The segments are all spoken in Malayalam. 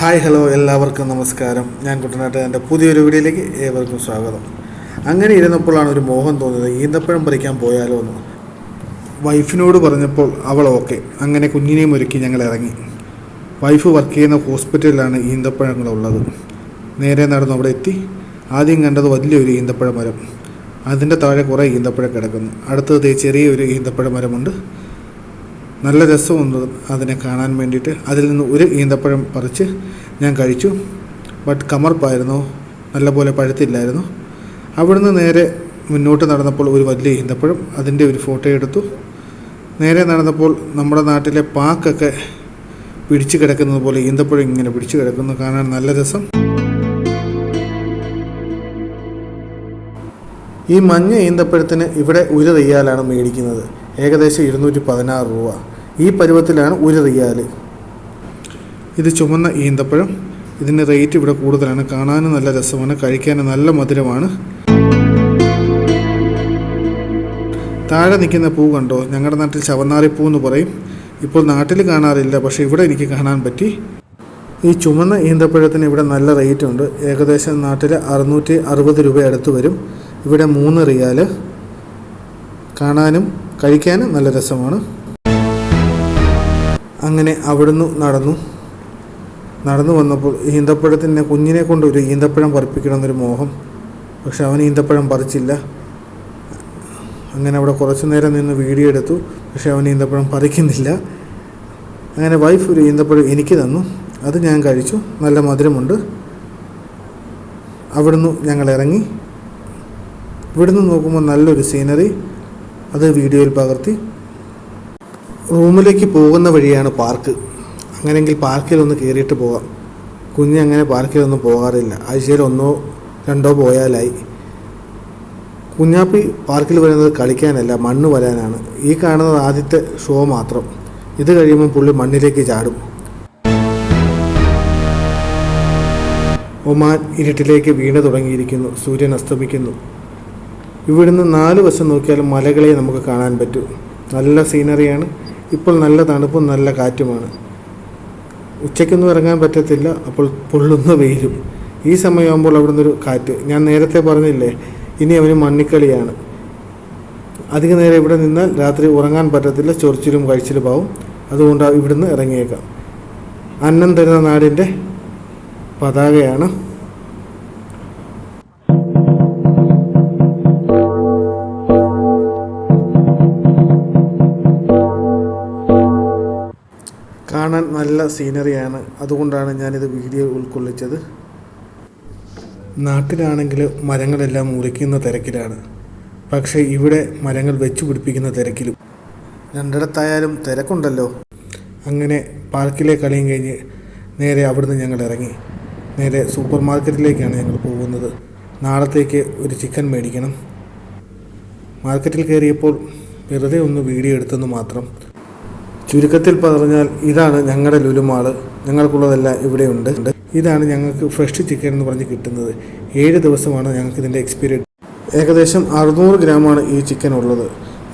ഹായ് ഹലോ എല്ലാവർക്കും നമസ്കാരം. ഞാൻ കുട്ടനാട്ട് എന്റെ പുതിയൊരു വീഡിയോയിലേക്ക് ഏവർക്കും സ്വാഗതം. അങ്ങനെ ഇരുന്നപ്പോഴാണ് ഒരു മോഹം തോന്നിയത്. ഈന്തപ്പഴം പറിക്കാൻ പോയാലോ എന്ന്. വൈഫിനോട് പറഞ്ഞപ്പോൾ അവൾ ഓക്കെ. അങ്ങനെ കുഞ്ഞിനെയും ഒരുക്കി ഞങ്ങൾ ഇറങ്ങി. വൈഫ് വർക്ക് ചെയ്യുന്ന ഹോസ്പിറ്റലിലാണ് ഈന്തപ്പഴങ്ങളുള്ളത് നേരെ നടന്നു അവിടെ എത്തി. ആദ്യം കണ്ടത് വലിയൊരു ഈന്തപ്പഴ മരം. അതിന്റെ താഴെ കുറേ ഈന്തപ്പഴം കിടക്കുന്നു. അടുത്തത് ചെറിയൊരു ഈന്തപ്പഴ മരമുണ്ട്. നല്ല രസമുണ്ട് അതിനെ കാണാൻ വേണ്ടിയിട്ട്. അതിൽ നിന്ന് ഒരു ഈന്തപ്പഴം പറിച്ച് ഞാൻ കഴിച്ചു. ബട്ട് കമർപ്പായിരുന്നു. നല്ലപോലെ പഴുത്തില്ലായിരുന്നു. അവിടുന്ന് നേരെ മുന്നോട്ട് നടന്നപ്പോൾ ഒരു വലിയ ഈന്തപ്പഴം അതിന്റെ ഒരു ഫോട്ടോ എടുത്തു. നേരെ നടന്നപ്പോൾ നമ്മുടെ നാട്ടിലെ പാക്കൊക്കെ പിടിച്ചു കിടക്കുന്നത് പോലെ ഈന്തപ്പഴം ഇങ്ങനെ പിടിച്ചു കിടക്കുന്നു. കാണാൻ നല്ല രസം. ഈ മഞ്ഞ ഈന്തപ്പഴത്തിന് ഇവിടെ ഒരു റിയാലാണ് മേടിക്കുന്നത്. ഏകദേശം ഇരുന്നൂറ്റി പതിനാറ് രൂപ. ഈ പരുവത്തിലാണ് ഒരു റിയാൽ ഇത് ചുമന്ന ഈന്തപ്പഴം. ഇതിന്റെ റേറ്റ് ഇവിടെ കൂടുതലാണ്. കാണാനും നല്ല രസമാണ്. കഴിക്കാനും നല്ല മധുരമാണ്. താഴെ നിൽക്കുന്ന പൂ കണ്ടോ? ഞങ്ങളുടെ നാട്ടിൽ ചവന്നാറിപ്പൂ എന്ന് പറയും. ഇപ്പോൾ നാട്ടിൽ കാണാറില്ല പക്ഷേ ഇവിടെ എനിക്ക് കാണാൻ പറ്റി. ഈ ചുമന്ന ഈന്തപ്പഴത്തിന് ഇവിടെ നല്ല റേറ്റ് ഉണ്ട്. ഏകദേശം നാട്ടിൽ അറുന്നൂറ്റി അറുപത് രൂപ അടുത്ത് വരും. ഇവിടെ മൂന്ന് റിയാൽ കാണാനും കഴിക്കാനും നല്ല രസമാണ്. അങ്ങനെ അവിടുന്ന് നടന്നു. നടന്നു വന്നപ്പോൾ ഈന്തപ്പഴത്തിന് കുഞ്ഞിനെ കൊണ്ട് ഒരു ഈന്തപ്പഴം പറിപ്പിക്കണമെന്നൊരു മോഹം. പക്ഷെ അവൻ ഈന്തപ്പഴം പറിച്ചില്ല. അങ്ങനെ അവിടെ കുറച്ചു നേരം നിന്ന് വീഡിയോ എടുത്തു. പക്ഷെ അവൻ ഈന്തപ്പഴം പറിക്കുന്നില്ല. അങ്ങനെ വൈഫ് ഒരു ഈന്തപ്പഴം എനിക്ക് തന്നു. അത് ഞാൻ കഴിച്ചു. നല്ല മധുരമുണ്ട്. അവിടുന്ന് ഞങ്ങൾ ഇറങ്ങി. ഇവിടുന്ന് നോക്കുമ്പോൾ നല്ലൊരു സീനറി അത് വീഡിയോയിൽ പകർത്തി. റൂമിലേക്ക് പോകുന്ന വഴിയാണ് പാർക്ക്. അങ്ങനെയെങ്കിൽ പാർക്കിലൊന്ന് കയറിയിട്ട് പോകാം കുഞ്ഞ് അങ്ങനെ പാർക്കിലൊന്നും പോകാറില്ല. ആഴ്ചയിൽ ഒന്നോ രണ്ടോ പോയാലായി. കുഞ്ഞാപ്പി പാർക്കിൽ വരുന്നത് കളിക്കാനല്ല മണ്ണ് വരാനാണ്. ഈ കാണുന്നത് ആദ്യത്തെ ഷോ മാത്രം. ഇത് കഴിയുമ്പോൾ പുള്ളി മണ്ണിലേക്ക് ചാടും. ഒമാൻ ഇരുട്ടിലേക്ക് വീണ് തുടങ്ങിയിരിക്കുന്നു. സൂര്യൻ അസ്തമിക്കുന്നു. ഇവിടുന്ന് നാല് വശം നോക്കിയാൽ മലകളെ നമുക്ക് കാണാൻ പറ്റും. നല്ല സീനറിയാണ്. ഇപ്പോൾ നല്ല തണുപ്പും നല്ല കാറ്റുമാണ്. ഉച്ചയ്ക്കൊന്നും ഇറങ്ങാൻ പറ്റത്തില്ല അപ്പോൾ പൊള്ളുന്ന വെയിലും. ഈ സമയമാകുമ്പോൾ അവിടെ നിന്നൊരു കാറ്റ്. ഞാൻ നേരത്തെ പറഞ്ഞില്ലേ ഇനി അവന് മണ്ണിക്കളിയാണ്. അധിക നേരം ഇവിടെ നിന്നാൽ രാത്രി ഉറങ്ങാൻ പറ്റത്തില്ല ചൊറിച്ചിലും കഴിച്ചിലും ആവും. അതുകൊണ്ട് ഇവിടുന്ന് ഇറങ്ങിയേക്കാം. അന്നം തരുന്ന നാടിന്റെ പതാകയാണ് കാണാൻ നല്ല സീനറിയാണ് അതുകൊണ്ടാണ് ഞാനിത് വീഡിയോ ഉൾക്കൊള്ളിച്ചത്. നാട്ടിലാണെങ്കിൽ മരങ്ങളെല്ലാം മുറിക്കുന്ന തിരക്കിലാണ്. പക്ഷേ ഇവിടെ മരങ്ങൾ വെച്ചു പിടിപ്പിക്കുന്ന തിരക്കിലും. രണ്ടിടത്തായാലും തിരക്കുണ്ടല്ലോ. അങ്ങനെ പാർക്കിലെ കളിയും കഴിഞ്ഞ് നേരെ അവിടുന്ന് ഞങ്ങൾ ഇറങ്ങി. നേരെ സൂപ്പർ മാർക്കറ്റിലേക്കാണ് ഞങ്ങൾ പോകുന്നത്. നാളത്തേക്ക് ഒരു ചിക്കൻ മേടിക്കണം. മാർക്കറ്റിൽ കയറിയപ്പോൾ വെറുതെ ഒന്ന് വീഡിയോ എടുത്തെന്ന് മാത്രം ചുരുക്കത്തിൽ പറഞ്ഞാൽ ഇതാണ് ഞങ്ങളുടെ ലുലുമാൾ. ഞങ്ങൾക്കുള്ളതെല്ലാം ഇവിടെയുണ്ട്. ഇതാണ് ഞങ്ങൾക്ക് ഫ്രഷ് ചിക്കൻ എന്ന് പറഞ്ഞ് കിട്ടുന്നത്. ഏഴ് ദിവസമാണ് ഞങ്ങൾക്ക് ഇതിന്റെ എക്സ്പീരിയൻസ് ഏകദേശം അറുന്നൂറ് ഗ്രാമാണ് ഈ ചിക്കൻ ഉള്ളത്.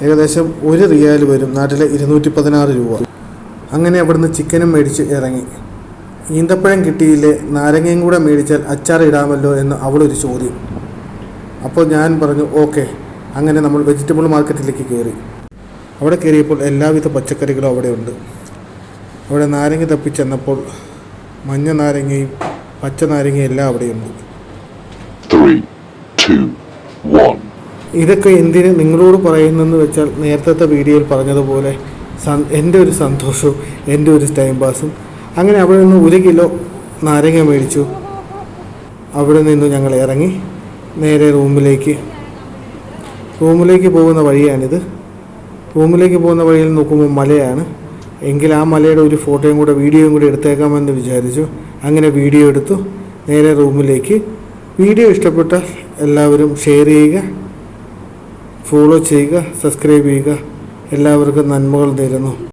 ഏകദേശം ഒരു റിയാൽ വരും നാട്ടിലെ ഇരുന്നൂറ്റി പതിനാറ് രൂപ. അങ്ങനെ അവിടുന്ന് ചിക്കനും മേടിച്ച് ഇറങ്ങി. ഈന്തപ്പഴം കിട്ടിയില്ലേ? നാരങ്ങയും കൂടെ മേടിച്ചാൽ അച്ചാർ ഇടാമല്ലോ എന്ന് അവളൊരു ചോദ്യം. അപ്പോൾ ഞാൻ പറഞ്ഞു ഓക്കെ. അങ്ങനെ നമ്മൾ വെജിറ്റബിൾ മാർക്കറ്റിലേക്ക് കയറി. അവിടെ കയറിയപ്പോൾ എല്ലാവിധ പച്ചക്കറികളും അവിടെ ഉണ്ട്. അവിടെ നാരങ്ങ തപ്പിച്ചെന്നപ്പോൾ മഞ്ഞ നാരങ്ങയും പച്ച നാരങ്ങയും എല്ലാം അവിടെയുണ്ട്. ഇതൊക്കെ എന്തിന് നിങ്ങളോട് പറയുന്നെന്ന് വെച്ചാൽ നേരത്തെ വീഡിയോയിൽ പറഞ്ഞതുപോലെ എന്റെ ഒരു സന്തോഷവും എന്റെ ഒരു ടൈം പാസും അങ്ങനെ അവിടെ നിന്ന് ഒരു കിലോ നാരങ്ങ മേടിച്ചു. അവിടെ നിന്ന് ഞങ്ങൾ ഇറങ്ങി നേരെ റൂമിലേക്ക് റൂമിലേക്ക് പോകുന്ന വഴിയാണിത്. റൂമിലേക്ക് പോകുന്ന വഴിയിൽ നോക്കുമ്പോൾ മലയാണ്. എങ്കിൽ ആ മലയുടെ ഒരു ഫോട്ടോയും കൂടെ വീഡിയോയും കൂടെ എടുത്തേക്കാമെന്ന് വിചാരിച്ചു. അങ്ങനെ വീഡിയോ എടുത്തു. നേരെ റൂമിലേക്ക്. വീഡിയോ ഇഷ്ടപ്പെട്ട എല്ലാവരും ഷെയർ ചെയ്യുക ഫോളോ ചെയ്യുക സബ്സ്ക്രൈബ് ചെയ്യുക. എല്ലാവർക്കും നന്മകൾ നേരുന്നു